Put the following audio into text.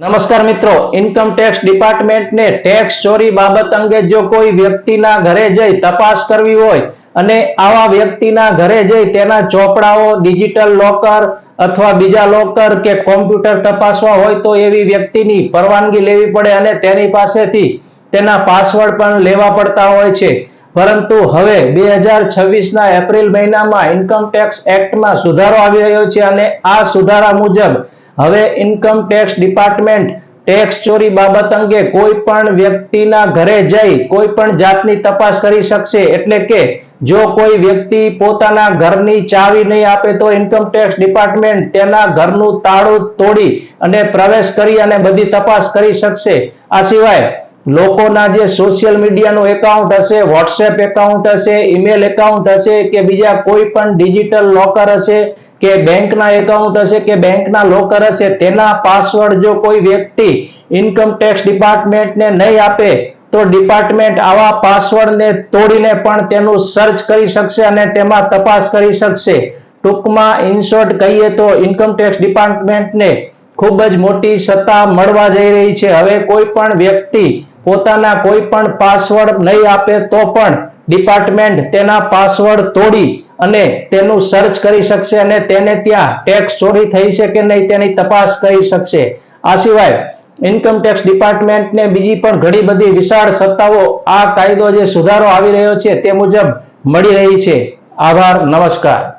નમસ્કાર મિત્રો income tax ડિપાર્ટમેન્ટને tax ચોરી બાબત અંગે જો કોઈ વ્યક્તિના ઘરે જઈ તપાસ કરવી હોય અને આવા વ્યક્તિના ઘરે જઈ તેના ચોપડાઓ ડિજિટલ લોકર અથવા બીજા લોકર કે કોમ્પ્યુટર તપાસવા હોય તો એવી વ્યક્તિની પરવાનગી લેવી પડે અને તેની પાસેથી તેના પાસવર્ડ પણ લેવા પડતા હોય છે. પરંતુ હવે બે હજાર છવ્વીસના એપ્રિલ મહિનામાં ઇન્કમ ટેક્સ એક્ટમાં સુધારો આવી રહ્યો છે અને આ સુધારા મુજબ હવે ઇન્કમ ટેક્સ ડિપાર્ટમેન્ટ ટેક્સ ચોરી બાબત અંગે કોઈ પણ વ્યક્તિના ઘરે જઈ કોઈ પણ જાતની તપાસ કરી શકશે. એટલે કે જો કોઈ વ્યક્તિ પોતાના ઘરની ચાવી નહીં આપે તો ઇન્કમ ટેક્સ ડિપાર્ટમેન્ટ તેના ઘરનું તાળું તોડી અને પ્રવેશ કરી અને બધી તપાસ કરી શકશે. આ સિવાય લોકોના જે સોશિયલ મીડિયાનું એકાઉન્ટ હશે વોટ્સએપ એકાઉન્ટ હશે ઈમેલ એકાઉન્ટ હશે કે બીજા કોઈ પણ ડિજિટલ લોકર હશે કે બેંકના એકાઉન્ટ હશે કે બેંકના લોકર હશે, તેના પાસવર્ડ જો કોઈ વ્યક્તિ ઇન્કમ ટેક્સ ડિપાર્ટમેન્ટને નહીં આપે, તો ડિપાર્ટમેન્ટ આવા પાસવર્ડને તોડીને પણ તેનું સર્ચ કરી શકશે અને તેમાં તપાસ કરી શકશે. ટૂંકમાં ઇન્સોર્ટ કહીએ તો ઇન્કમ ટેક્સ ડિપાર્ટમેન્ટને ખૂબ જ મોટી સત્તા મળવા જઈ રહી છે. હવે કોઈ પણ વ્યક્તિ પોતાના કોઈ પણ પાસવર્ડ નહીં આપે, તો પણ ડિપાર્ટમેન્ટ તેના પાસવર્ડ તોડી અને તેનું સર્ચ કરી શકશે અને તેને ત્યાં ટેક્સ ચોરી થઈ છે કે નહીં તેની તપાસ કરી શકશે. આ સિવાય ઇન્કમ ટેક્સ ડિપાર્ટમેન્ટને બીજી પણ ઘણી બધી વિશાળ સત્તાઓ આ કાયદો જે સુધારો આવી રહ્યો છે તે મુજબ મળી રહી છે. આભાર, નમસ્કાર.